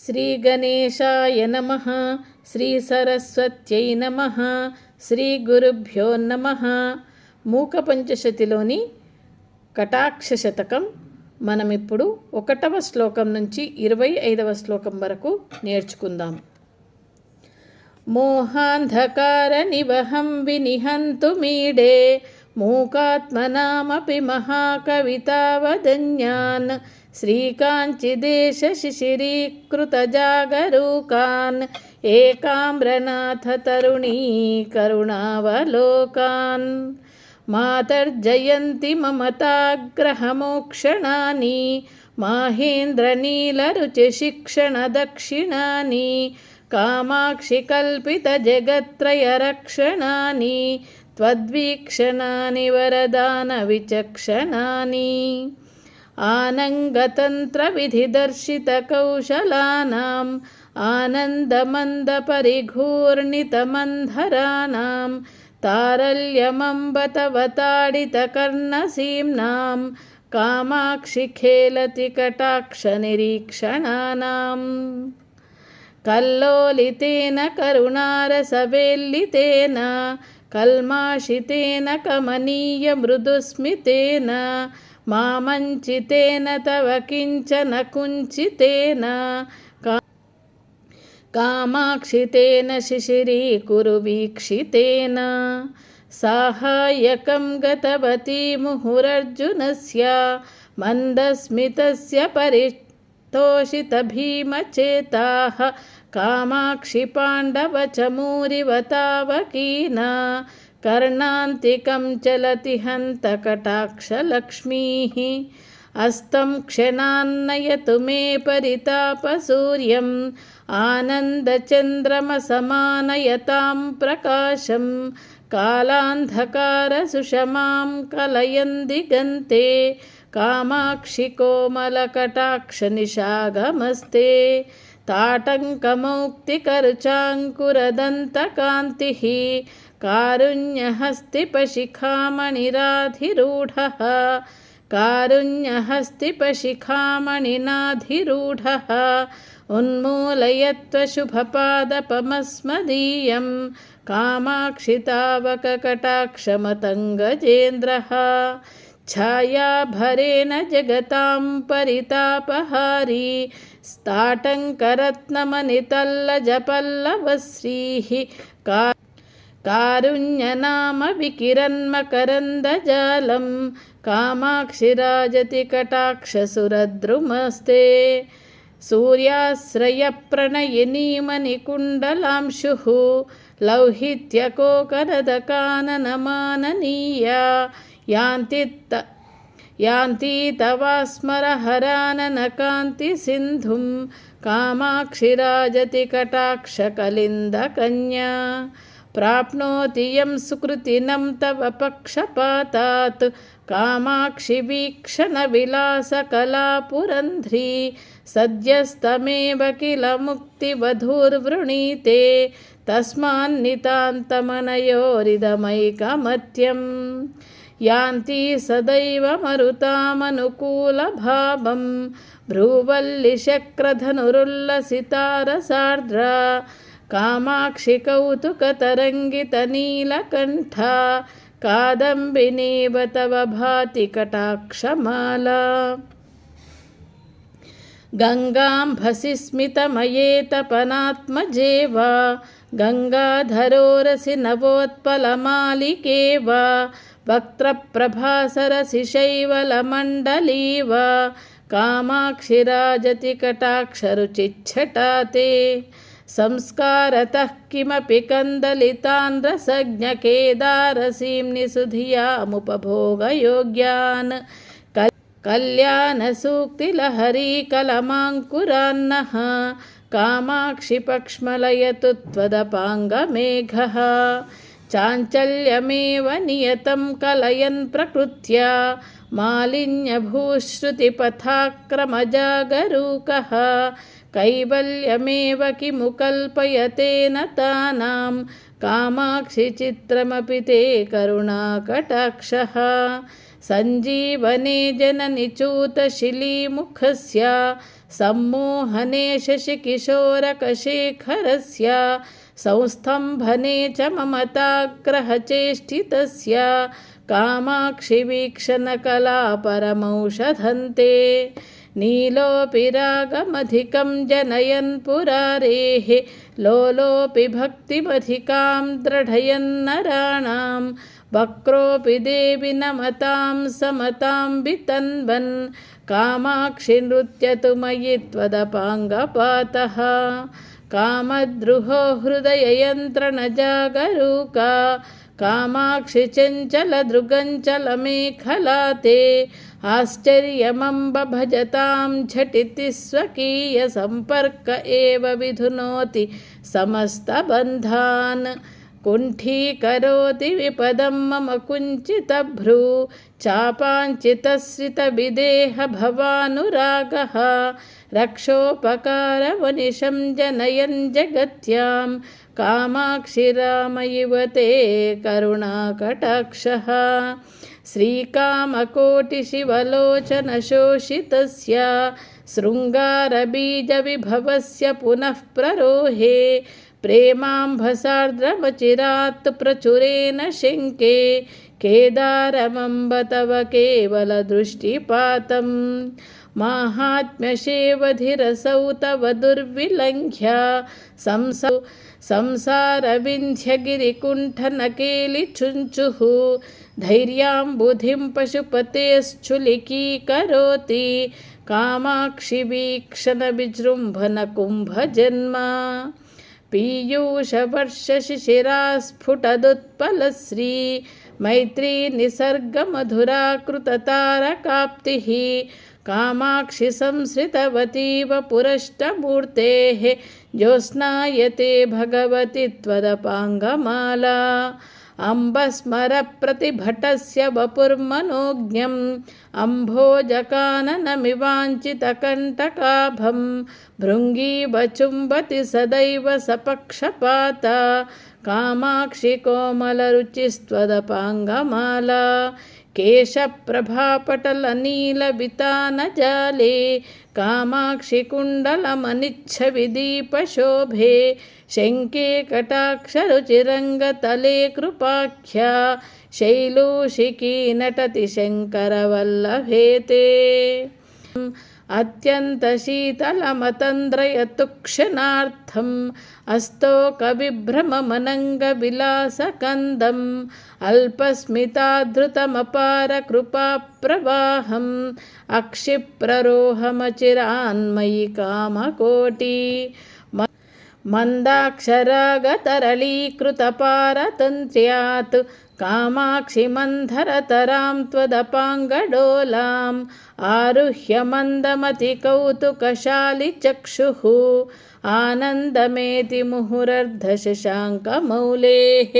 శ్రీగణేశాయ నమ శ్రీసరస్వత్యై నమ శ్రీగురుభ్యో నమ మూక పంచశతిలోని కటాక్ష శతకం మనం ఇప్పుడు ఒకటవ శ్లోకం నుంచి ఇరవై ఐదవ శ్లోకం వరకు నేర్చుకుందాం. మోహాంధకార నివహం వినిహంతు మీడే మూకాత్మనామపి మహాకవితావదన్యాన్ श्रीकाञ्चिदेशशिशिरीकृतजागरूकान् एकाम्रनाथतरुणी करुणावलोकान् मातर्जयन्ति ममताग्रहमोक्षणानि माहेन्द्रनीलरुचिशिक्षणदक्षिणानि कामाक्षि कल्पितजगत्त्रयरक्षणानि त्वद्वीक्षणानि वरदानविचक्षणानि आनङ्गतन्त्रविधिदर्शितकौशलानाम् आनन्दमन्दपरिघूर्णितमन्धराणां तारल्यमम्बतवताडितकर्णसीम्नां कामाक्षि खेलति कटाक्षनिरीक्षणानाम् कल्लोलितेन करुणारसवेल्लितेन कल्माषितेन कमनीयमृदुस्मितेन मामञ्चितेन तव किञ्चन कुञ्चितेन का कामाक्षितेन शिशिरीकुरु वीक्षितेन साहाय्यकं गतवती मुहुरर्जुनस्य मन्दस्मितस्य परितोषितभीमचेताः कामाक्षि पाण्डवचमूरिवतावकीना कर्णान्तिकं चलति हन्तकटाक्षलक्ष्मीः अस्तं क्षणान्नयतु मे परितापसूर्यम् आनन्दचन्द्रमसमानयतां प्रकाशं कालान्धकारसुषमां कलयन् दिगन्ते कामाक्षि कोमलकटाक्षनिशागमस्ते ताटङ्कमौक्तिकर्चाङ्कुरदन्तकान्तिः कारुण्यहस्तिपशिखामणिराधिरूढः कारुण्यहस्तिपशिखामणिनाधिरूढः उन्मूलयत्वशुभपादपमस्मदीयं कामाक्षितावककटाक्षमतङ्गजेन्द्रः छायाभरेण जगतां परितापहारी स्ताटङ्करत्नमनितल्लजपल्लवश्रीः का कारुण्यनाम विकिरन्मकरन्दजालं कामाक्षिराजति कटाक्षसुरद्रुमस्ते सूर्याश्रयप्रणयिनीमणिकुण्डलांशुः लौहित्यकोकरदकाननमाननीया యాంతి త యాంతి తవాస్మరహరాననకాంతిసింధుం కామాక్షిరాజతి కటాక్షకలిందకన్యా ప్రాప్నోతి యం సుకృతినం తవ పక్షపాతాత్ కామాక్షి వీక్షణ విలాసకలాపురంధ్రీ సద్యస్తమేవ కిల ముక్తివధూర్వృణీతే తస్మాన్నితాంతమనయోరిదమైకమత్యం. యాంతి సదైవ మరుతామనుకూలభావం. భ్రూవల్లిశక్రధనురుల్లసితారసార్ద్ర కామాక్షి కౌతుకతరంగితనీలకంఠ కాదంబినీవ తవ భాతి కటాక్షమాలా. గంగాంభసి స్మితమయేతపనాత్మజేవ గంగాధరోరసి నవోత్పలమాలికేవ. वा वक्त्रप्रभासरसि शैवलमण्डली वा कामाक्षिराजति कटाक्षरुचिच्छटाते संस्कारतः किमपि कन्दलितान् रसज्ञकेदारसीं निसुधियामुपभोगयोग्यान् कल्याणसूक्तिलहरीकलमाङ्कुरान्नः कामाक्षि पक्ष्मलयतु त्वदपाङ्गमेघः चाञ्चल्यमेव नियतं कलयन् प्रकृत्या मालिन्यभूश्रुतिपथाक्रमजागरूकः। कैवल्यमेव किमु कल्पयतेन तानां? कामाक्षिचित्रमपि ते करुणाकटाक्षः। सञ्जीवने जननिचूतशिलीमुखस्य सम्मोहने शशिकिशोरकशेखरस्य संस्तम्भने च ममताग्रहचेष्टितस्य कामाक्षि वीक्षणकला परमौषधन्ते नीलोऽपि रागमधिकं जनयन् पुरारेः लोलोऽपि भक्तिमधिकां दृढयन्नराणां वक्रोऽपि देवि नमतां समतां वितन्वन् कामाक्षि नृत्यतु मयि त्वदपाङ्गपातः कामद्रुहो हृदययन्त्रणजागरूका कामाक्षि चञ्चलदृगञ्चलमेखला ते आश्चर्यमम्ब भजतां झटिति स्वकीयसम्पर्क एव विधुनोति समस्तबन्धान् कुण्ठीकरोति विपदं मम कुञ्चितभ्रू। चापाञ्चितश्रितविदेह भवानुरागः। रक्षोपकारवनिशं जनयन् जगत्यां। कामाक्षि राम इव ते करुणाकटाक्षः। श्रीकामकोटिशिवलोचनशोषितस्य शृङ्गारबीजविभवस्य पुनः प्ररोहे प्रेमाम्भसार्द्रमचिरात् प्रचुरेण शङ्के केदारमम्ब तव केवलदृष्टिपातम् माहात्म्यशेवधिरसौ तव दुर्विलङ्घ्य संसौ संसारविन्ध्यगिरिकुण्ठनकेलिचुञ्चुः धैर्यां बुधिं पशुपतेश्चुलिकीकरोति कामाक्षि वीक्षणविजृम्भनकुम्भजन्म पीयूषवर्षशिशिरास्फुटदुत्पलश्री मैत्री निसर्गमधुराकृततारकाप्तिः कामाक्षि संसृतवतीव पुरष्टमूर्तेः ज्योत्स्नायते भगवति त्वदपाङ्गमाला अम्बस्मरप्रतिभटस्य वपुर्मनोज्ञम् अम्भोजकाननमिवाञ्चितकण्टकाभं भृङ्गीवचुम्बति सदैव सपक्षपाता कामाक्षि कोमलरुचिस्त्वदपाङ्गमाला केशप्रभापटलनीलवितानजाले कामाक्षि कुण्डलमनिच्छविदीपशोभे शङ्के कटाक्षरुचिरङ्गतले कृपाख्या शैलूषिकी नटति शङ्करवल्लभेते अत्यन्तशीतलमतन्द्रयतुक्षणार्थम् अस्तोकविभ्रममनङ्गविलासकन्दम् अल्पस्मिताधृतमपारकृपाप्रवाहम् अक्षिप्ररोहमचिरान्मयि कामकोटि मन्दाक्षरागतरलीकृतपारतन्त्र्यात् कामाक्षि मन्धरतरां त्वदपाङ्गडोलाम् आरुह्य मन्दमतिकौतुकशालिचक्षुः आनन्दमेति मुहुरर्धशशाङ्कमौलेः